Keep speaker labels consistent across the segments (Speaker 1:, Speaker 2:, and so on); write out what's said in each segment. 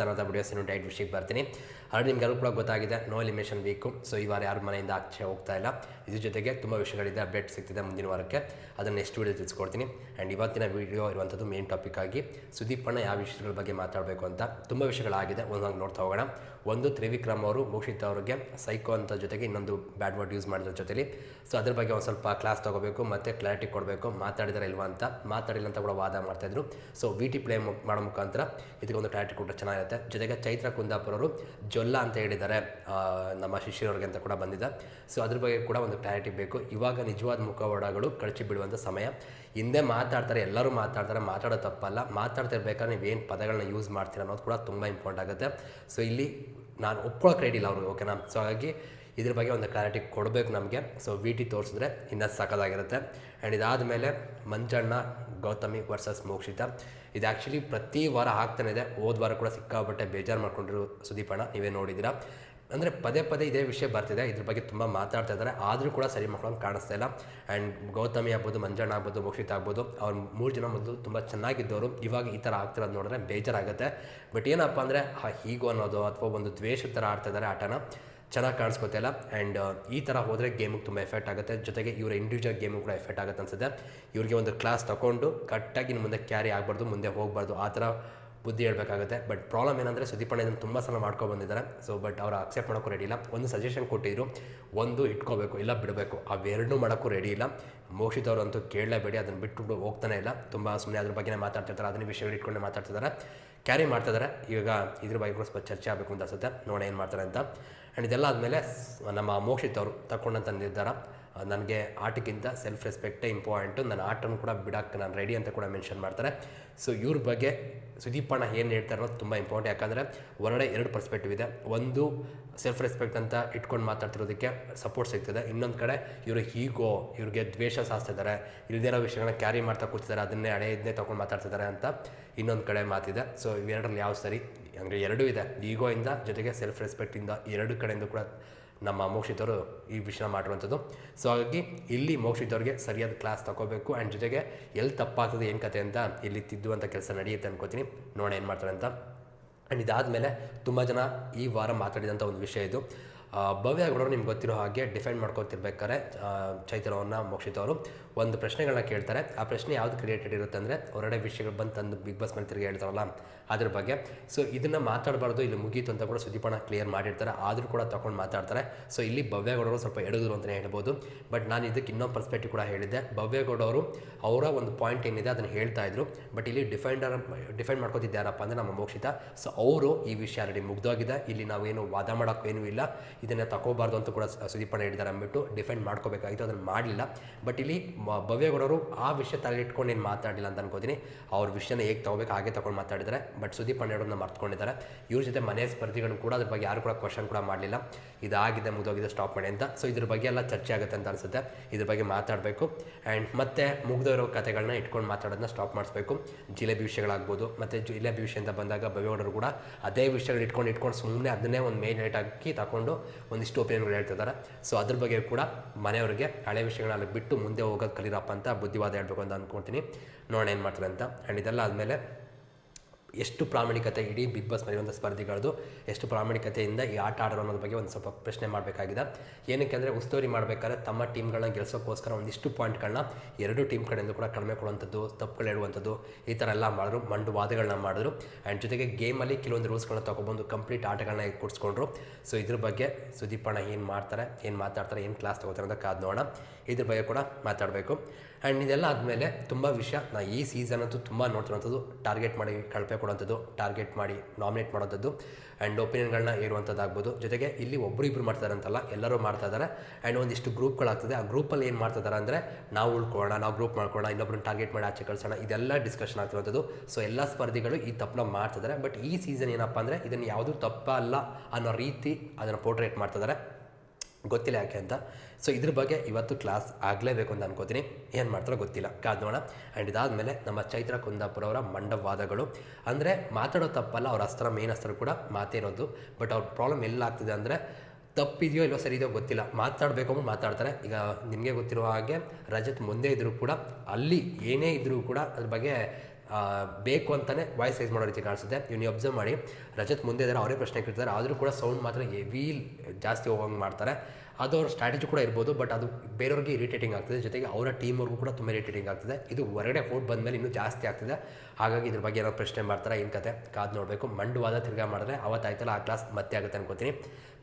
Speaker 1: ತರಹದ ವಿಡಿಯೋಸ್ ಏನು ಡೈಟ್ ವಿಷಯಕ್ಕೆ ಬರ್ತೀನಿ. ಆಲ್ರೆಡಿ ನಿಮ್ಗೆಲ್ಲೂ ಕೂಡ ಗೊತ್ತಾಗಿದೆ ನೋ ಎಲಿಮಿನೇಷನ್ ವೀಕು ಸೊ ಈ ವಾರ ಯಾರ ಮನೆಯಿಂದ ಆಚೆ ಹೋಗ್ತಾ ಇಲ್ಲ. ಇದ್ರ ಜೊತೆಗೆ ತುಂಬ ವಿಷಯಗಳಿದೆ ಅಪ್ಡೇಟ್ ಸಿಗ್ತಿದೆ ಮುಂದಿನ ವಾರಕ್ಕೆ. ಅದನ್ನು ನೆಕ್ಸ್ಟ್ ವೀಡಿಯೋ ತಿಳಿಸ್ಕೊಡ್ತೀನಿ. ಆ್ಯಂಡ್ ಇವತ್ತಿನ ವೀಡಿಯೋ ಇರುವಂಥದ್ದು ಮೇನ್ ಟಾಪಿಕ್ ಆಗಿ ಸುದೀಪ್ ಅಣ್ಣ ಯಾವ ವಿಷಯಗಳ ಬಗ್ಗೆ ಮಾತಾಡಬೇಕು ಅಂತ ತುಂಬ ವಿಷಯಗಳಾಗಿದೆ. ಒಂದೊಂದು ನೋಡ್ತಾ ಹೋಗೋಣ. ಒಂದು, ತ್ರಿವಿಕ್ರಮ್ ಅವರು, ಮೋಕ್ಷಿತ್ ಅವರಿಗೆ ಸೈಕೋ ಅಂತ ಜೊತೆಗೆ ಇನ್ನೊಂದು ಬ್ಯಾಡ್ ವರ್ಡ್ ಯೂಸ್ ಮಾಡಿದ್ರ ಜೊತೆಲಿ. ಸೊ ಅದ್ರ ಬಗ್ಗೆ ಒಂದು ಸ್ವಲ್ಪ ಕ್ಲಾಸ್ ತೊಗೋಬೇಕು, ಮತ್ತು ಕ್ಲಾರಿಟಿ ಕೊಡಬೇಕು. ಮಾತಾಡಿದಾರೆ ಇಲ್ವಾ ಅಂತ. ಮಾತಾಡಿಲ್ಲ ಅಂತ ಕೂಡ ವಾದ ಮಾಡ್ತಾಯಿದ್ರು ಸೊ ವಿ ಟಿ ಪ್ಲೇ ಮಾಡೋ ಮುಖಾಂತರ ಇದಕ್ಕೊಂದು ಕ್ಲಾರಿಟಿ ಕೊಟ್ಟರೆ ಚೆನ್ನಾಗಿರುತ್ತೆ ಜೊತೆಗೆ ಚೈತ್ರ ಕುಂದಾಪುರವರು ಜೊಲ್ಲ ಅಂತ ಹೇಳಿದ್ದಾರೆ. ನಮ್ಮ ಶಿಷ್ಯರವ್ರಿಗೆ ಅಂತ ಕೂಡ ಬಂದಿದೆ. ಸೊ ಅದ್ರ ಬಗ್ಗೆ ಕೂಡ ಒಂದು ಕ್ಲಾರಿಟಿ ಬೇಕು. ಇವಾಗ ನಿಜವಾದ ಮುಖವಾಡಗಳು ಕಳಚಿ ಬಿಡುವಂಥ ಸಮಯ. ಹಿಂದೆ ಮಾತಾಡ್ತಾರೆ, ಎಲ್ಲರೂ ಮಾತಾಡ್ತಾರೆ, ಮಾತಾಡೋ ತಪ್ಪಲ್ಲ. ಮಾತಾಡ್ತಾ ಇರ್ಬೇಕಾದ್ರೆ ನೀವೇನು ಪದಗಳನ್ನ ಯೂಸ್ ಮಾಡ್ತೀರ ಅನ್ನೋದು ಕೂಡ ತುಂಬ ಇಂಪಾರ್ಟೆಂಟ್ ಆಗುತ್ತೆ. ಸೊ ಇಲ್ಲಿ ನಾನು ಒಪ್ಕೊಳ್ಳೋಕೆ ರೆಡಿ ಇಲ್ಲ ಅವರು ಓಕೆನಾ ಸೊ ಹಾಗಾಗಿ ಇದ್ರ ಬಗ್ಗೆ ಒಂದು ಕ್ಲಾರಿಟಿ ಕೊಡಬೇಕು ನಮಗೆ. ಸೊ ವಿ ಟಿ ತೋರಿಸಿದ್ರೆ ಇನ್ನೂ ಸಖತ್ತಾಗಿರುತ್ತೆ ಆ್ಯಂಡ್ ಇದಾದ ಮೇಲೆ ಮಂಜಣ್ಣ, ಗೌತಮಿ ವರ್ಸಸ್ ಮೋಕ್ಷಿತ. ಇದು ಆ್ಯಕ್ಚುಲಿ ಪ್ರತಿ ವಾರ ಆಗ್ತಾನೆ ಇದೆ. ಹೋದ ವಾರ ಕೂಡ ಸಿಕ್ಕಾಬಟ್ಟೆ ಬೇಜಾರು ಮಾಡ್ಕೊಂಡಿರು ಅಣ್ಣ, ನೀವೇ ನೋಡಿದ್ದೀರಾ? ಅಂದರೆ ಪದೇ ಪದೇ ಇದೇ ವಿಷಯ ಬರ್ತಿದೆ. ಇದ್ರ ಬಗ್ಗೆ ತುಂಬ ಮಾತಾಡ್ತಾ ಇದ್ದಾರೆ. ಆದರೂ ಕೂಡ ಸರಿ ಮಾಡ್ಕೊಂಡು ಕಾಣಿಸ್ತಾ ಇಲ್ಲ. ಆ್ಯಂಡ್ ಗೌತಮಿ ಆಗ್ಬೋದು, ಮಂಜಣ್ಣ ಆಗ್ಬೋದು, ಮೋಕ್ಷಿತ ಆಗ್ಬೋದು, ಅವ್ರ ಮೂರು ಜನ ಮೊದಲು ತುಂಬ ಚೆನ್ನಾಗಿದ್ದವರು. ಇವಾಗ ಈ ಥರ ಆಗ್ತಿರೋದು ನೋಡಿದ್ರೆ ಬೇಜಾರಾಗುತ್ತೆ. ಬಟ್ ಏನಪ್ಪ ಅಂದರೆ, ಆ ಹೀಗೋ ಅನ್ನೋದು ಅಥವಾ ಒಂದು ದ್ವೇಷದ ಥರ ಆಡ್ತಾ ಇದ್ದಾರೆ ಆಟನ. ಚೆನ್ನಾಗಿ ಕಾಣಿಸ್ಕೊತಿಲ್ಲ ಆ್ಯಂಡ್ ಈ ಥರ ಹೋದರೆ ಗೇಮಿಗೆ ತುಂಬ ಎಫೆಕ್ಟ್ ಆಗುತ್ತೆ. ಜೊತೆಗೆ ಇವರ ಇಂಡಿವಿಜುವಲ್ ಗೇಮು ಕೂಡ ಎಫೆಕ್ಟ್ ಆಗುತ್ತೆ ಅನ್ಸುತ್ತೆ. ಇವರಿಗೆ ಒಂದು ಕ್ಲಾಸ್ ತೊಗೊಂಡು ಕರೆಕ್ಟಾಗಿ ಇನ್ನು ಮುಂದೆ ಕ್ಯಾರಿ ಆಗಬಾರ್ದು, ಮುಂದೆ ಹೋಗಬಾರ್ದು. ಆ ಥರ ಬುದ್ಧಿ ಹೇಳಬೇಕಾಗುತ್ತೆ. ಬಟ್ ಪ್ರಾಬ್ಲಮ್ ಏನಂದರೆ ಸುದೀಪಣ್ಣ ಇದನ್ನು ತುಂಬ ಸಲ ಮಾಡ್ಕೊಂಡು ಬಂದಿದ್ದಾರೆ. ಸೊ ಬಟ್ ಅವರು ಅಕ್ಸೆಪ್ಟ್ ಮಾಡೋಕ್ಕೂ ರೆಡಿ ಇಲ್ಲ. ಒಂದು ಸಜೆಷನ್ ಕೊಟ್ಟಿದ್ರು. ಒಂದು ಇಟ್ಕೋಬೇಕು, ಇಲ್ಲ ಬಿಡಬೇಕು. ಅವೆರಡನ್ನೂ ಮಾಡೋಕ್ಕೂ ರೆಡಿ ಇಲ್ಲ. ಮೋಕ್ಷಿತ್ ಅಂತೂ ಕೇಳಲೇಬೇಡಿ. ಅದನ್ನು ಬಿಟ್ಟು ಹೋಗ್ತಾನೆ ಇಲ್ಲ. ತುಂಬ ಸುಮ್ಮನೆ ಅದ್ರ ಬಗ್ಗೆ ಮಾತಾಡ್ತಿರ್ತಾರೆ. ಅದನ್ನ ವಿಷಯಗಳು ಇಟ್ಕೊಂಡು ಮಾತಾಡ್ತಿದ್ದಾರೆ. ಕ್ಯಾರಿ ಮಾಡ್ತಿದ್ದಾರೆ. ಈಗ ಇದ್ರ ಬಗ್ಗೆ ಕೂಡ ಸ್ವಲ್ಪ ಚರ್ಚೆ ಆಗಬೇಕು ಅಂತ ಅನ್ಸುತ್ತೆ. ನೋಡೋಣ ಏನು ಮಾಡ್ತಾರೆ ಅಂತ. ಆ್ಯಂಡ್ ಇದೆಲ್ಲ ಆದಮೇಲೆ ನಮ್ಮ ಮೋಕ್ಷಿತ್ ಅವರು ತಗೊಂಡಂಥ ನಿರ್ಧಾರ. ನನಗೆ ಆಟಕ್ಕಿಂತ ಸೆಲ್ಫ್ ರೆಸ್ಪೆಕ್ಟೇ ಇಂಪಾರ್ಟೆಂಟು ನನ್ನ ಆಟನ್ನು ಕೂಡ ಬಿಡೋಕ್ಕೆ ನಾನು ರೆಡಿ ಅಂತ ಕೂಡ ಮೆನ್ಷನ್ ಮಾಡ್ತಾರೆ. ಸೊ ಇವ್ರ ಬಗ್ಗೆ ಸುದೀಪಣ್ಣ ಏನು ಹೇಳ್ತಾರೆ ಅನ್ನೋದು ತುಂಬ ಇಂಪಾರ್ಟೆಂಟ್ ಯಾಕಂದರೆ ಹೊರಗಡೆ ಎರಡು ಪರ್ಸ್ಪೆಕ್ಟಿವ್ ಇದೆ. ಒಂದು ಸೆಲ್ಫ್ ರೆಸ್ಪೆಕ್ಟ್ ಅಂತ ಇಟ್ಕೊಂಡು ಮಾತಾಡ್ತಿರೋದಕ್ಕೆ ಸಪೋರ್ಟ್ ಸಿಗ್ತದೆ. ಇನ್ನೊಂದು ಕಡೆ ಇವರು ಹೀಗೋ ಇವ್ರಿಗೆ ದ್ವೇಷ ಸಾಸ್ತಿದ್ದಾರೆ ಇಲ್ದಿರೋ ವಿಷಯಗಳನ್ನ ಕ್ಯಾರಿ ಮಾಡ್ತಾ ಕೂತಿದ್ದಾರೆ. ಅದನ್ನೇ ಹಳೆ ಇದನ್ನೇ ತೊಗೊಂಡು ಮಾತಾಡ್ತಿದ್ದಾರೆ ಅಂತ ಇನ್ನೊಂದು ಕಡೆ ಮಾತಿದೆ. ಸೊ ಇವೆರಡರಲ್ಲಿ ಯಾವ ಸರಿ? ಅಂದರೆ ಎರಡೂ ಇದೆ. ಈಗೋಯಿಂದ ಜೊತೆಗೆ ಸೆಲ್ಫ್ ರೆಸ್ಪೆಕ್ಟಿಂದ ಎರಡು ಕಡೆಯಿಂದ ಕೂಡ ನಮ್ಮ ಮೋಕ್ಷಿತರು ಈ ವಿಷಯ ಮಾಡಿರುವಂಥದ್ದು. ಸೊ ಹಾಗಾಗಿ ಇಲ್ಲಿ ಮೋಕ್ಷಿತವ್ರಿಗೆ ಸರಿಯಾದ ಕ್ಲಾಸ್ ತಗೋಬೇಕು ಆ್ಯಂಡ್ ಜೊತೆಗೆ ಎಲ್ಲಿ ತಪ್ಪಾಗ್ತದೆ ಏನು ಕತೆ ಅಂತ ಇಲ್ಲಿ ತಿದ್ದುವಂಥ ಕೆಲಸ ನಡೆಯುತ್ತೆ ಅನ್ಕೋತೀನಿ. ನೋಡೋಣ ಏನು ಮಾಡ್ತಾರೆ ಅಂತ. ಆ್ಯಂಡ್ ಇದಾದಮೇಲೆ ತುಂಬ ಜನ ಈ ವಾರ ಮಾತಾಡಿದಂಥ ಒಂದು ವಿಷಯ ಇದು. ಭವ್ಯ ಗೌಡರು ನಿಮ್ಗೆ ಗೊತ್ತಿರೋ ಹಾಗೆ ಡಿಫೆಂಡ್ ಮಾಡ್ಕೊತಿರ್ಬೇಕಾದ್ರೆ ಚೈತನ್ಯವನ್ನು, ಮೋಕ್ಷಿತ ಅವರು ಒಂದು ಪ್ರಶ್ನೆಗಳನ್ನ ಕೇಳ್ತಾರೆ. ಆ ಪ್ರಶ್ನೆ ಯಾವ್ದು ಕ್ರಿಯೇಟೆಡ್ ಇರುತ್ತೆ ಅಂದರೆ ಹೊರಗಡೆ ವಿಷಯಗಳು ಬಂದು ತಂದು ಬಿಗ್ ಬಾಸ್ ಮೇಲೆ ತಿರುಗಿ ಹೇಳ್ತಾರಲ್ಲ ಅದ್ರ ಬಗ್ಗೆ. ಸೊ ಇದನ್ನು ಮಾತಾಡಬಾರ್ದು. ಇಲ್ಲಿ ಮುಗೀತು ಅಂತ ಕೂಡ ಸುದೀಪಣ್ಣ ಕ್ಲಿಯರ್ ಮಾಡಿರ್ತಾರೆ. ಆದರೂ ಕೂಡ ತಗೊಂಡು ಮಾತಾಡ್ತಾರೆ. ಸೊ ಇಲ್ಲಿ ಭವ್ಯಗೌಡರು ಸ್ವಲ್ಪ ಎಡದ್ರು ಅಂತಲೇ ಹೇಳ್ಬೋದು. ಬಟ್ ನಾನು ಇದಕ್ಕೆ ಇನ್ನೊಂದು ಪರ್ಸ್ಪೆಕ್ಟಿವ್ ಕೂಡ ಹೇಳಿದ್ದೆ. ಭವ್ಯಗೌಡವರು ಅವರ ಒಂದು ಪಾಯಿಂಟ್ ಏನಿದೆ ಅದನ್ನು ಹೇಳ್ತಾ ಇದ್ರು. ಬಟ್ ಇಲ್ಲಿ ಡಿಫೆಂಡರ್ ಡಿಫೆಂಡ್ ಮಾಡ್ಕೋತಿದ್ದಾರಪ್ಪ ಅಂದರೆ ನಮ್ಮ ಮೋಕ್ಷಿತ. ಸೊ ಅವರು ಈ ವಿಷಯ ಆಲ್ರೆಡಿ ಮುಗ್ದೋಗಿದೆ. ಇಲ್ಲಿ ನಾವೇನು ವಾದ ಮಾಡೋಕ್ಕೇನೂ ಇಲ್ಲ. ಇದನ್ನು ತಗೋಬಾರ್ದು ಅಂತ ಕೂಡ ಸುದೀಪಣ್ಣ ಹೇಳಿದ್ದಾರೆ ಅಂದ್ಬಿಟ್ಟು ಡಿಫೆಂಡ್ ಮಾಡ್ಕೋಬೇಕಾಗಿತ್ತು, ಅದನ್ನು ಮಾಡಲಿಲ್ಲ. ಬಟ್ ಇಲ್ಲಿ ಭವ್ಯಗೌಡರು ಆ ವಿಷಯ ತಲೆ ಇಟ್ಕೊಂಡು ಏನು ಮಾತಾಡಿಲ್ಲ ಅಂತ ಅನ್ಕೋತೀನಿ. ಅವ್ರ ವಿಷಯನ ಹೇಗೆ ತಗೋಬೇಕು ಹಾಗೆ ತಗೊಂಡು ಮಾತಾಡಿದ್ದಾರೆ. ಬಟ್ ಸುದೀಪಣ್ಣ ಹೇಳೋದನ್ನ ಮರ್ತ್ಕೊಂಡಿದ್ದಾರೆ. ಇವ್ರ ಜೊತೆ ಮನೆ ಸ್ಪರ್ಧಿಗಳು ಕೂಡ ಅದ್ರ ಬಗ್ಗೆ ಯಾರು ಕೂಡ ಕ್ವಶನ್ ಕೂಡ ಮಾಡಲಿಲ್ಲ. ಇದಾಗಿದೆ, ಮುಗಿದೋಗಿದೆ ಸ್ಟಾಪ್ ಮಾಡಿ ಅಂತ. ಸೊ ಇದ್ರ ಬಗ್ಗೆ ಎಲ್ಲ ಚರ್ಚೆ ಆಗುತ್ತೆ ಅಂತ ಅನಿಸುತ್ತೆ. ಇದ್ರ ಬಗ್ಗೆ ಮಾತಾಡಬೇಕು. ಆ್ಯಂಡ್ ಮತ್ತೆ ಮುಗ್ದೋರೋ ಕಥೆಗಳನ್ನ ಇಟ್ಕೊಂಡು ಮಾತಾಡೋದನ್ನ ಸ್ಟಾಪ್ ಮಾಡಿಸ್ಬೇಕು. ಜಿಲೇಬಿ ವಿಷಯಗಳಾಗ್ಬೋದು, ಮತ್ತು ಜಿಲೇಬಿ ವಿಷಯ ಅಂತ ಬಂದಾಗ ಭವ್ಯಗೌಡರು ಕೂಡ ಅದೇ ವಿಷಯಗಳು ಇಟ್ಕೊಂಡು ಇಟ್ಕೊಂಡು ಸುಮ್ಮನೆ ಅದನ್ನೇ ಒಂದು ಮೇನ್ ಲೈಟ್ ಹಾಕಿ ತಗೊಂಡು ಒಂದಿಷ್ಟು ಒಪಿನಿಯನ್ಗಳು ಹೇಳ್ತಿದ್ದಾರೆ ಸೊ ಅದ್ರ ಬಗ್ಗೆ ಕೂಡ ಮನೆಯವರಿಗೆ ಹಳೆ ವಿಷಯಗಳನ್ನ ಬಿಟ್ಟು ಮುಂದೆ ಹೋಗೋದು ಕಲೀರಪ್ಪ ಅಂತ ಬುದ್ಧಿವಾದ ಹೇಳಬೇಕು ಅಂತ ಅಂದ್ಕೊಳ್ತೀನಿ ನೋಡೋಣ ಏನು ಮಾಡ್ತಾರೆ ಅಂತ. ಆ್ಯಂಡ್ ಇದೆಲ್ಲ ಆದಮೇಲೆ ಎಷ್ಟು ಪ್ರಾಮಾಣಿಕತೆ ಇಡೀ ಬಿಗ್ ಬಾಸ್ ಮನೆಯೊಂದು ಸ್ಪರ್ಧಿಗಳದು ಎಷ್ಟು ಪ್ರಾಮಾಣಿಕತೆಯಿಂದ ಈ ಆಟ ಆಡೋರು ಅನ್ನೋದ್ರ ಬಗ್ಗೆ ಒಂದು ಸ್ವಲ್ಪ ಪ್ರಶ್ನೆ ಮಾಡಬೇಕಾಗಿದೆ. ಏನಕ್ಕೆ ಅಂದರೆ ಉಸ್ತುವಾರಿ ಮಾಡಬೇಕಾದ್ರೆ ತಮ್ಮ ಟೀಮ್ಗಳನ್ನ ಗೆಲ್ಸೋಕ್ಕೋಸ್ಕರ ಒಂದಿಷ್ಟು ಪಾಯಿಂಟ್ಗಳನ್ನ ಎರಡು ಟೀಮ್ ಕಡೆಯಿಂದ ಕೂಡ ಕಡಿಮೆ ಕೊಡುವಂಥದ್ದು, ತಪ್ಪುಗಳು ಹೇಳುವಂಥದ್ದು ಈ ಥರ ಎಲ್ಲ ಮಾಡಿದ್ರು, ಮಂಡು ವಾದಗಳನ್ನ ಮಾಡಿದ್ರು. ಆ್ಯಂಡ್ ಜೊತೆಗೆ ಗೇಮಲ್ಲಿ ಕೆಲವೊಂದು ರೂಲ್ಸ್ಗಳನ್ನ ತೊಗೊಬಂದು ಕಂಪ್ಲೀಟ್ ಆಟಗಳನ್ನ ಕೊಡಿಸ್ಕೊಂಡ್ರು. ಸೊ ಇದ್ರ ಬಗ್ಗೆ ಸುದೀಪಣ್ಣ ಏನು ಮಾಡ್ತಾರೆ, ಏನು ಮಾತಾಡ್ತಾರೆ, ಏನು ಕ್ಲಾಸ್ ತೊಗೋತಾರೆ ಅಂತ ಕಾದು ನೋಡೋಣ. ಇದ್ರ ಬಗ್ಗೆ ಕೂಡ ಮಾತಾಡಬೇಕು. ಆ್ಯಂಡ್ ಇದೆಲ್ಲ ಆದಮೇಲೆ ತುಂಬ ವಿಷಯ, ನಾ ಈ ಸೀಸನ್ ಅಂತೂ ತುಂಬ ನೋಡ್ತಿರೋಂಥದ್ದು ಟಾರ್ಗೆಟ್ ಮಾಡಿ ಕಳಪೆ ಕೊಡೋಂಥದ್ದು ಟಾರ್ಗೆಟ್ ಮಾಡಿ ನಾಮಿನೇಟ್ ಮಾಡೋಂಥದ್ದು ಆ್ಯಂಡ್ ಒಪಿನಿಯನ್ಗಳನ್ನ ಏರುವಂಥದ್ದಾಗ್ಬೋದು. ಜೊತೆಗೆ ಇಲ್ಲಿ ಒಬ್ಬರು ಇಬ್ಬರು ಮಾಡ್ತಾರೆ ಅಂತಲ್ಲ ಎಲ್ಲರೂ ಮಾಡ್ತಾ ಇದ್ದಾರೆ ಆ್ಯಂಡ್ ಒಂದಿಷ್ಟು ಗ್ರೂಪ್ಗಳಾಗ್ತದೆ, ಆ ಗ್ರೂಪಲ್ಲಿ ಏನು ಮಾಡ್ತಾ ಇದ್ದಾರೆ ಅಂದರೆ ನಾವು ಉಳ್ಕೊಳ್ಳೋಣ, ನಾವು ಗ್ರೂಪ್ ಮಾಡ್ಕೊಳ್ಳೋಣ ಇನ್ನೊಬ್ಬರನ್ನ ಟಾರ್ಗೆಟ್ ಮಾಡಿ ಆಚೆ ಕಳ್ಸೋಣ, ಇದೆಲ್ಲ ಡಿಸ್ಕಷನ್ ಆಗ್ತಿರೋಂಥದ್ದು. ಸೊ ಎಲ್ಲ ಸ್ಪರ್ಧಿಗಳು ಈ ತಪ್ಪನ್ನ ಮಾಡ್ತಿದ್ದಾರೆ ಬಟ್ ಈ ಸೀಸನ್ ಏನಪ್ಪ ಅಂದರೆ ಇದನ್ನು ಯಾವುದೂ ತಪ್ಪಲ್ಲ ಅನ್ನೋ ರೀತಿ ಅದನ್ನು ಪೋರ್ಟ್ರೇಟ್ ಮಾಡ್ತಿದ್ದಾರೆ ಗೊತ್ತಿಲ್ಲ ಯಾಕೆ ಅಂತ. ಸೊ ಇದ್ರ ಬಗ್ಗೆ ಇವತ್ತು ಕ್ಲಾಸ್ ಆಗಲೇಬೇಕು ಅಂತ ಅನ್ಕೋತೀನಿ. ಏನು ಮಾಡ್ತಾರೋ ಗೊತ್ತಿಲ್ಲ. ಕಾದ್ ನೋಡೋಣ. ಆ್ಯಂಡ್ ಇದಾದಮೇಲೆ ನಮ್ಮ ಚೈತ್ರ ಕುಂದಾಪುರ ಅವರ ಮಂಡವಾದಗಳು. ಅಂದರೆ ಮಾತಾಡೋ ತಪ್ಪಲ್ಲ, ಅವ್ರ ಅಸ್ತ್ರ ಮೇನ್ ಅಸ್ತ್ರ ಕೂಡ ಮಾತೇ ಇರೋದು. ಬಟ್ ಅವ್ರ ಪ್ರಾಬ್ಲಮ್ ಎಲ್ಲಾಗ್ತಿದೆ ಅಂದರೆ ತಪ್ಪಿದೆಯೋ ಇಲ್ಲೋ ಸರಿ ಇದೆಯೋ ಗೊತ್ತಿಲ್ಲ. ಮಾತಾಡಬೇಕು ಅಂದ್ರೆ ಮಾತಾಡ್ತಾರೆ. ಈಗ ನಿಮಗೆ ಗೊತ್ತಿರುವ ಹಾಗೆ ರಜತ್ ಮುಂದೆ ಇದ್ದರೂ ಕೂಡ, ಅಲ್ಲಿ ಏನೇ ಇದ್ದರೂ ಕೂಡ ಅದ್ರ ಬಗ್ಗೆ ಬೇಕು ಅಂತಲೇ ವಾಯ್ಸ್ ಸೈಜ್ ಮಾಡೋ ರೀತಿ ಕಾಣಿಸುತ್ತೆ. ಇವ್ನು ಅಬ್ಸರ್ವ್ ಮಾಡಿ. ರಜತ್ ಮುಂದೆ ಇದ್ದಾರೆ ಅವರೇ ಪ್ರಶ್ನೆ ಕೇಳ್ತಾರೆ. ಆದರೂ ಕೂಡ ಸೌಂಡ್ ಮಾತ್ರ ಹೆವಿ ಜಾಸ್ತಿ ಹೋಗೋಂಗೆ ಮಾಡ್ತಾರೆ. ಅದು ಸ್ಟ್ರಾಟಜಿ ಕೂಡ ಇರ್ಬೋದು ಬಟ್ ಅದು ಬೇರೆಯವ್ರಿಗೆ ಇರಿಟೇಟಿಂಗ್ ಆಗ್ತದೆ. ಜೊತೆಗೆ ಅವರ ಟೀಮ್ವರೆಗೂ ಕೂಡ ತುಂಬ ಇರಿಟೇಟಿಂಗ್ ಆಗ್ತದೆ. ಇದು ಹೊರಗಡೆ ಹೋಗಿ ಬಂದಮೇಲೆ ಇನ್ನೂ ಜಾಸ್ತಿ ಆಗ್ತದೆ. ಹಾಗಾಗಿ ಇದ್ರ ಬಗ್ಗೆ ಏನೋ ಪ್ರಶ್ನೆ ಮಾಡ್ತಾರೆ, ಏನು ಕತೆ? ಕಾದ್ ನೋಡಬೇಕು. ಮಂಡುವಾದ ತಿರ್ಗಾ ಮಾಡಿದ್ರೆ ಅವತ್ತಾಯ್ತಲ್ಲ, ಆ ಕ್ಲಾಸ್ ಮತ್ತೆ ಆಗುತ್ತೆ ಅನ್ಕೋತೀನಿ.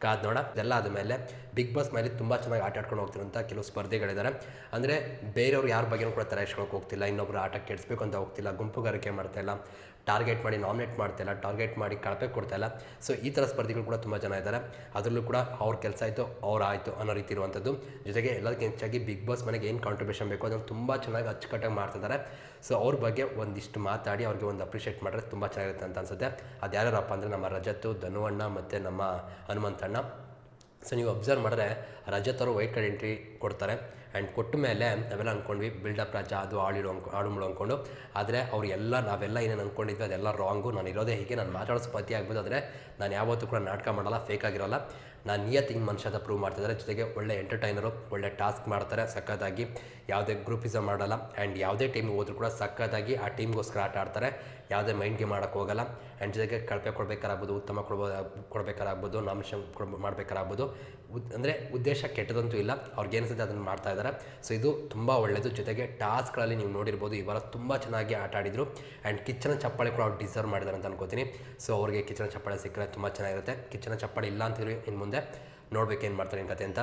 Speaker 1: ಕಾದ್ ನೋಡ. ಇದೆಲ್ಲ ಆದಮೇಲೆ ಬಿಗ್ ಬಾಸ್ ಮೇಲೆ ತುಂಬ ಚೆನ್ನಾಗಿ ಆಟ ಆಡ್ಕೊಂಡು ಹೋಗ್ತಿರೋಂಥ ಕೆಲವು ಸ್ಪರ್ಧೆಗಳಿದ್ದಾರೆ ಅಂದರೆ ಬೇರೆಯವ್ರು ಯಾರ ಬಗ್ಗೆನೂ ಕೂಡ ತರಾಯಿಸ್ಕೊಳಕ್ಕೆ ಹೋಗ್ತಿಲ್ಲ. ಇನ್ನೊಬ್ರು ಆಟ ಕೆಡಿಸ್ಬೇಕು ಅಂತ ಹೋಗ್ತಿಲ್ಲ. ಗುಂಪುಗಾರಿಕೆ ಮಾಡ್ತಾ ಇಲ್ಲ. ಟಾರ್ಗೆಟ್ ಮಾಡಿ, ನಾಮಿನೇಟ್ ಮಾಡ್ತಾಯಿಲ್ಲ ಟಾರ್ಗೆಟ್ ಮಾಡಿ ಕಳಪೆ ಕೊಡ್ತಾಯಿಲ್ಲ ಸೊ ಈ ಥರ ಸ್ಪರ್ಧಿಗಳು ಕೂಡ ತುಂಬ ಜನ ಇದ್ದಾರೆ. ಅದರಲ್ಲೂ ಕೂಡ ಅವ್ರ ಕೆಲಸ ಆಯಿತು, ಅವ್ರು ಆಯಿತು ಅನ್ನೋ ರೀತಿ ಇರುವಂಥದ್ದು. ಜೊತೆಗೆ ಎಲ್ಲದಕ್ಕೆ ಹೆಚ್ಚಾಗಿ ಬಿಗ್ ಬಾಸ್ ಮನೆಗೆ ಏನು ಕಾಂಟ್ರಿಬ್ಯೂಷನ್ ಬೇಕು ಅದನ್ನು ತುಂಬ ಚೆನ್ನಾಗಿ ಅಚ್ಚುಕಟ್ಟಾಗಿ ಮಾಡ್ತಿದ್ದಾರೆ ಸೊ ಅವ್ರ ಬಗ್ಗೆ ಒಂದಿಷ್ಟು ಮಾತಾಡಿ ಅವ್ರಿಗೆ ಒಂದು ಅಪ್ರಿಷಿಯೇಟ್ ಮಾಡಿದ್ರೆ ತುಂಬ ಚೆನ್ನಾಗಿರುತ್ತೆ ಅಂತ ಅನ್ಸುತ್ತೆ. ಅದು ಯಾರ್ಯಾರಪ್ಪ ಅಂದರೆ ನಮ್ಮ ರಜತ್ತು ಧನುವಣ್ಣ ಮತ್ತು ನಮ್ಮ ಹನುಮಂತಣ್ಣ. ಸೊ ನೀವು ಅಬ್ಸರ್ವ್ ಮಾಡಿದ್ರೆ ರಜತ್ ಅವರು ವೈಟ್ ಕಾರ್ಡ್ ಎಂಟ್ರಿ ಕೊಡ್ತಾರೆ. ಆ್ಯಂಡ್ ಕೊಟ್ಟ ಮೇಲೆ ನಾವೆಲ್ಲ ಅಂದ್ಕೊಂಡ್ವಿ ಬಿಲ್ಡಪ್ ರಾಜ, ಅದು ಆಳಿಡು ಆಳು ಮುಳು ಅಂದ್ಕೊಂಡು. ಆದರೆ ಅವ್ರು ಎಲ್ಲ, ನಾವೆಲ್ಲ ಏನೇನು ಅಂದ್ಕೊಂಡಿದ್ವಿ ಅದೆಲ್ಲ ರಾಂಗು ನಾನು ಇರೋದೇ ಹೀಗೆ, ನಾನು ಮಾತಾಡೋ ಸ್ಪತಿ ಆಗ್ಬೋದು. ಆದರೆ ನಾನು ಯಾವತ್ತೂ ಕೂಡ ನಾಟಕ ಮಾಡಲ್ಲ ಫೇಕ್ ಆಗಿರೋಲ್ಲ. ನಾನು ನಿಯತ್ತಿನ ಹಿಂಗೆ ಅಂತ ಪ್ರೂವ್ ಮಾಡ್ತಿದ್ದಾರೆ. ಜೊತೆಗೆ ಒಳ್ಳೆ ಎಂಟರ್ಟೈನರು ಒಳ್ಳೆ ಟಾಸ್ಕ್ ಮಾಡ್ತಾರೆ ಸಕ್ಕತ್ತಾಗಿ ಯಾವುದೇ ಗ್ರೂಪಿಸಮ್ ಮಾಡಲ್ಲ. ಆ್ಯಂಡ್ ಯಾವುದೇ ಟೀಮ್ಗೆ ಹೋದ್ರು ಕೂಡ ಸಕ್ಕತ್ತಾಗಿ ಆ ಟೀಮ್ಗೋಸ್ಕರ ಆಟ ಆಡ್ತಾರೆ. ಯಾವುದೇ ಮೈಂಡ್ ಗೇಮ್ ಮಾಡೋಕ್ಕೆ ಹೋಗಲ್ಲ. ಆ್ಯಂಡ್ ಜೊತೆಗೆ ಕಳಪೆ ಕೊಡಬೇಕಾರಾಗ್ಬೋದು ಉತ್ತಮ ಕೊಡ್ಬೋದು ಕೊಡಬೇಕಾರಾಗ್ಬೋದು ನಾಮಿನೇಷನ್ ಕೊಡ್ ಮಾಡಬೇಕಾರಾಗ್ಬೋದು ಉದ್, ಅಂದರೆ ಉದ್ದೇಶ ಕೆಟ್ಟದಂತೂ ಇಲ್ಲ. ಅವ್ರಿಗೆ ಏನಿಸುತ್ತೆ ಅದನ್ನು ಮಾಡ್ತಾ ಇದ್ದಾರೆ ಸೊ ಇದು ತುಂಬ ಒಳ್ಳೆಯದು ಜೊತೆಗೆ ಟಾಸ್ಕ್ಗಳಲ್ಲಿ ನೀವು ನೋಡಿರ್ಬೋದು, ಈ ವಾರ ತುಂಬ ಚೆನ್ನಾಗಿ ಆಟ ಆಡಿದರು. ಆ್ಯಂಡ್ ಕಿಚ್ಚನ ಚಪ್ಪಾಳೆ ಕೂಡ ಅವ್ರು ಡಿಸರ್ವ್ ಮಾಡಿದ್ದಾರೆ ಅಂತ ಅನ್ಕೋತೀನಿ. ಸೊ ಅವ್ರಿಗೆ ಕಿಚ್ಚನ ಚಪ್ಪಾಳೆ ಸಿಕ್ಕರೆ ತುಂಬ ಚೆನ್ನಾಗಿರುತ್ತೆ. ಕಿಚ್ಚನ ಚಪ್ಪಾಳೆ ಇಲ್ಲ ಅಂತಿದ್ರು ಇನ್ನು ಮುಂದೆ. ನೋಡ್ಬೇಕು ಏನು ಮಾಡ್ತಾರೆ ಏನು ಕತೆ ಅಂತ.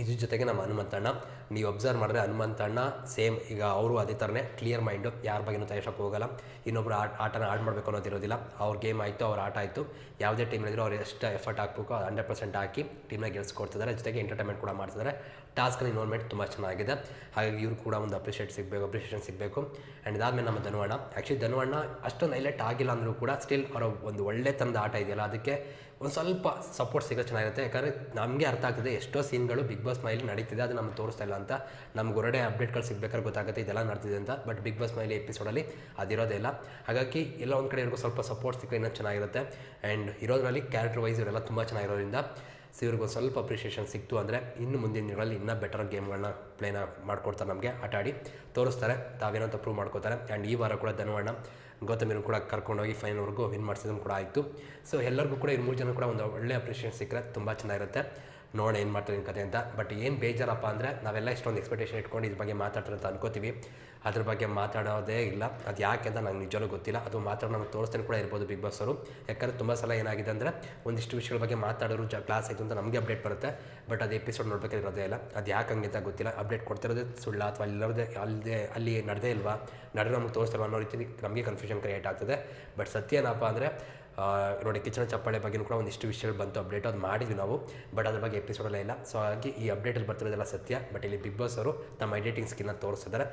Speaker 1: ಇದ್ರ ಜೊತೆಗೆ ನಮ್ಮ ಹನುಮಂತಣ್ಣ ನೀವು ಅಬ್ಸರ್ವ್ ಮಾಡಿದ್ರೆ ಹನುಮಂತಣ್ಣ ಸೇಮ್ ಈಗ ಅವರು ಅದೇ ಥರನೇ ಕ್ಲಿಯರ್ ಮೈಂಡು ಯಾರ ಬಗ್ಗೆನೂ ತಯಾರಿಸೋಕೆ ಹೋಗಲ್ಲ. ಇನ್ನೊಬ್ರು ಆಟ ಆಟನ ಆಡ್ ಮಾಡಬೇಕು ಅನ್ನೋದಿರೋದಿಲ್ಲ. ಅವ್ರ ಗೇಮ್ ಆಯಿತು, ಅವ್ರ ಆಟ ಆಯಿತು. ಯಾವುದೇ ಟೀಮ್ಲಿದ್ರು ಅವ್ರು ಎಷ್ಟು ಎಫರ್ಟ್ ಹಾಕಬೇಕು ಹಂಡ್ರೆಡ್ ಪರ್ಸೆಂಟ್ ಹಾಕಿ ಟೀಮ್ನ ಗೆಲ್ಸ್ಕೊಡ್ತಿದ್ದಾರೆ ಜೊತೆಗೆ ಎಂಟರ್ಟೈನ್ಮೆಂಟ್ ಕೂಡ ಮಾಡ್ತಿದ್ದಾರೆ ಟಾಸ್ಕ್ನ ಇನ್ವಾಲ್ವ್ಮೆಂಟ್ ತುಂಬ ಚೆನ್ನಾಗಿದೆ. ಹಾಗಾಗಿ ಇವ್ರು ಕೂಡ ಒಂದು ಅಪ್ರಿಷಿಯೇಟ್ ಸಿಗಬೇಕು ಅಪ್ರಿಷಿಯೇಷನ್ ಸಿಗಬೇಕು. ಆ್ಯಂಡ್ ಇದಾದಮೇಲೆ ನಮ್ಮ ಧನುವಣ್ಣ. ಆ್ಯಕ್ಚುಲಿ ಧನುವಣ್ಣ ಅಷ್ಟೊಂದು ಹೈಲೈಟ್ ಆಗಿಲ್ಲ ಅಂದರೂ ಕೂಡ ಸ್ಟಿಲ್ ಅವರ ಒಂದು ಒಳ್ಳೆ ಥರದ ಆಟ ಇದೆಯಲ್ಲ, ಅದಕ್ಕೆ ಒಂದು ಸ್ವಲ್ಪ ಸಪೋರ್ಟ್ ಸಿಗೋ ಚೆನ್ನಾಗಿರುತ್ತೆ. ಯಾಕಂದರೆ ನಮಗೆ ಅರ್ಥ ಆಗ್ತದೆ ಎಷ್ಟೋ ಸೀನ್ಗಳು ಬಿಗ್ ಬಾಸ್ ಮೈಲಿ ನಡೀತಿದೆ, ಅದು ನಮ್ಗೆ ತೋರಿಸ್ತಾ ಇಲ್ಲ ಅಂತ. ನಮ್ಗೆ ಹೊರಡೆ ಅಪ್ಡೇಟ್ಗಳು ಸಿಗ್ಬೇಕಾದ್ರೆ ಗೊತ್ತಾಗುತ್ತೆ ಇದೆಲ್ಲ ನಡ್ತಿದೆ ಅಂತ. ಬಟ್ ಬಿಗ್ ಬಾಸ್ ಮೈಲಿ ಎಪಿಸೋಡಲ್ಲಿ ಅದಿರೋದೇ ಇಲ್ಲ. ಹಾಗಾಗಿ ಎಲ್ಲ ಒಂದು ಕಡೆ ಇವ್ರಿಗೂ ಸ್ವಲ್ಪ ಸಪೋರ್ಟ್ ಸಿಕ್ಕರೆ ಇನ್ನೂ ಚೆನ್ನಾಗಿರುತ್ತೆ. ಆ್ಯಂಡ್ ಇರೋದ್ರಲ್ಲಿ ಕ್ಯಾರೆಕ್ಟರ್ ವೈಸ್ ಇವರೆಲ್ಲ ತುಂಬ ಚೆನ್ನಾಗಿರೋದ್ರಿಂದ ಸೊ ಇವ್ರಿಗೂ ಸ್ವಲ್ಪ ಅಪ್ರಿಷಿಯೇಷನ್ ಸಿಕ್ತು ಅಂದರೆ ಇನ್ನು ಮುಂದಿನ ದಿನಗಳಲ್ಲಿ ಇನ್ನೂ ಬೆಟರ್ ಗೇಮ್ಗಳನ್ನ ಪ್ಲೇನ ಮಾಡ್ಕೊಡ್ತಾರೆ ನಮಗೆ. ಆಟ ಆಡಿ ತೋರಿಸ್ತಾರೆ ತಾವೇನಂತ ಪ್ರೂವ್ ಮಾಡ್ಕೋತಾರೆ. ಆ್ಯಂಡ್ ಈ ವಾರ ಕೂಡ ಧನುವಣ್ಣ ಗೌತಮಿರು ಕೂಡ ಕರ್ಕೊಂಡೋಗಿ ಫೈನಲ್ವರೆಗೂ ವಿನ್ ಮಾಡಿಸಿದ್ರು ಕೂಡ ಆಯಿತು. ಸೊ ಎಲ್ಲರಿಗೂ ಕೂಡ ಈ ಮೂರು ಜನ ಕೂಡ ಒಂದು ಒಳ್ಳೆ ಅಪ್ರಿಷಿಯೇಷನ್ ಸಿಕ್ಕರೆ ತುಂಬ ಚೆನ್ನಾಗಿರುತ್ತೆ. ನೋಡೋಣ ಏನು ಮಾಡ್ತಾರೆ ಕತೆ ಅಂತ. ಬಟ್ ಏನು ಬೇಜಾರಪ್ಪ ಅಂದರೆ ನಾವೆಲ್ಲ ಇಷ್ಟೊಂದು ಎಕ್ಸ್ಪೆಕ್ಟೇಷನ್ ಇಟ್ಕೊಂಡು ಇದ್ರ ಬಗ್ಗೆ ಮಾತಾಡ್ತಾರೆ ಅಂತ ಅನ್ಕೋತೀವಿ. ಅದ್ರ ಬಗ್ಗೆ ಮಾತಾಡೋದೇ ಇಲ್ಲ. ಅದು ಯಾಕೆ ಅಂತ ನಂಗೆ ನಿಜವೂ ಗೊತ್ತಿಲ್ಲ. ಅದು ಮಾತ್ರ ನಮಗೆ ತೋರಿಸ್ತಾನೆ ಕೂಡ ಇರ್ಬೋದು ಬಿಗ್ ಬಾಸ್ ಅವರು. ಯಾಕಂದರೆ ತುಂಬ ಸಲ ಏನಾಗಿದೆ ಅಂದರೆ ಒಂದಿಷ್ಟು ವಿಷಯಗಳ ಬಗ್ಗೆ ಮಾತಾಡೋರು ಜ ಕ್ಲಾಸ್ ಆಯಿತು ಅಂತ ನಮಗೆ ಅಪ್ಡೇಟ್ ಬರುತ್ತೆ. ಬಟ್ ಅದು ಎಪಿಸೋಡ್ ನೋಡ್ಬೇಕಾದ್ರೆ ಇರೋದೇ ಇಲ್ಲ. ಅದು ಯಾಕೆ ಹಂಗೆ ಅಂತ ಗೊತ್ತಿಲ್ಲ. ಅಪ್ಡೇಟ್ ಕೊಡ್ತಿರೋದು ಸುಳ್ಳ ಅಥವಾ ಅಲ್ಲಿರೋದೇ ಅಲ್ಲದೆ ಅಲ್ಲಿ ನಡೆದೇ ಇಲ್ವಾ? ನಡೆದು ನಮ್ಗೆ ತೋರಿಸ್ತಾರೆ ಅನ್ನೋ ರೀತಿ ನಮಗೆ ಕನ್ಫ್ಯೂಷನ್ ಕ್ರಿಯೇಟ್ ಆಗ್ತದೆ. ಬಟ್ ಸತ್ಯ ಏನಪ್ಪ ಅಂದರೆ ನೋಡಿ, ಕಿಚನ ಚಪ್ಪಾಳೆ ಬಗ್ಗೆ ಕೂಡ ಒಂದಿಷ್ಟು ವಿಷಯಗಳು ಬಂತು. ಅಪ್ಡೇಟ್ ಅದು ಮಾಡಿದ್ವಿ ನಾವು ಬಟ್ ಅದ್ರ ಬಗ್ಗೆ ಎಪಿಸೋಡಲ್ಲೇ ಇಲ್ಲ. ಸೊ ಹಾಗಾಗಿ ಈ ಅಪ್ಡೇಟಲ್ಲಿ ಬರ್ತಿರೋದೆಲ್ಲ ಸತ್ಯ ಬಟ್ ಇಲ್ಲಿ ಬಿಗ್ ಬಾಸ್ ಅವರು ತಮ್ಮ ಎಡಿಟಿಂಗ್ ಸ್ಕಿನ್ನ ತೋರಿಸಿದ್ದಾರೆ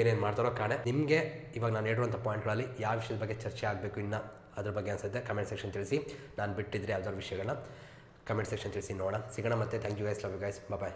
Speaker 1: ಏನೇನು ಮಾಡ್ತಾರೋ ಕಾಣೆ. ನಿಮಗೆ ಇವಾಗ ನಾನು ಹೇಳಿರುವಂಥ ಪಾಯಿಂಟ್ಗಳಲ್ಲಿ ಯಾವ ವಿಷಯದ ಬಗ್ಗೆ ಚರ್ಚೆ ಆಗಬೇಕು ಇನ್ನು ಅದ್ರ ಬಗ್ಗೆ ಅನಿಸುತ್ತೆ ಕಮೆಂಟ್ ಸೆಕ್ಷನ್ ತಿಳಿಸಿ. ನಾನು ಬಿಟ್ಟಿದ್ರೆ ಯಾವ್ದಾದ್ರು ವಿಷಯಗಳನ್ನ ಕಮೆಂಟ್ ಸೆಕ್ಷನ್ ತಿಳಿಸಿ ನೋಡೋಣ. ಸಿಗೋಣ ಮತ್ತೆ. Thank you guys love you guys bye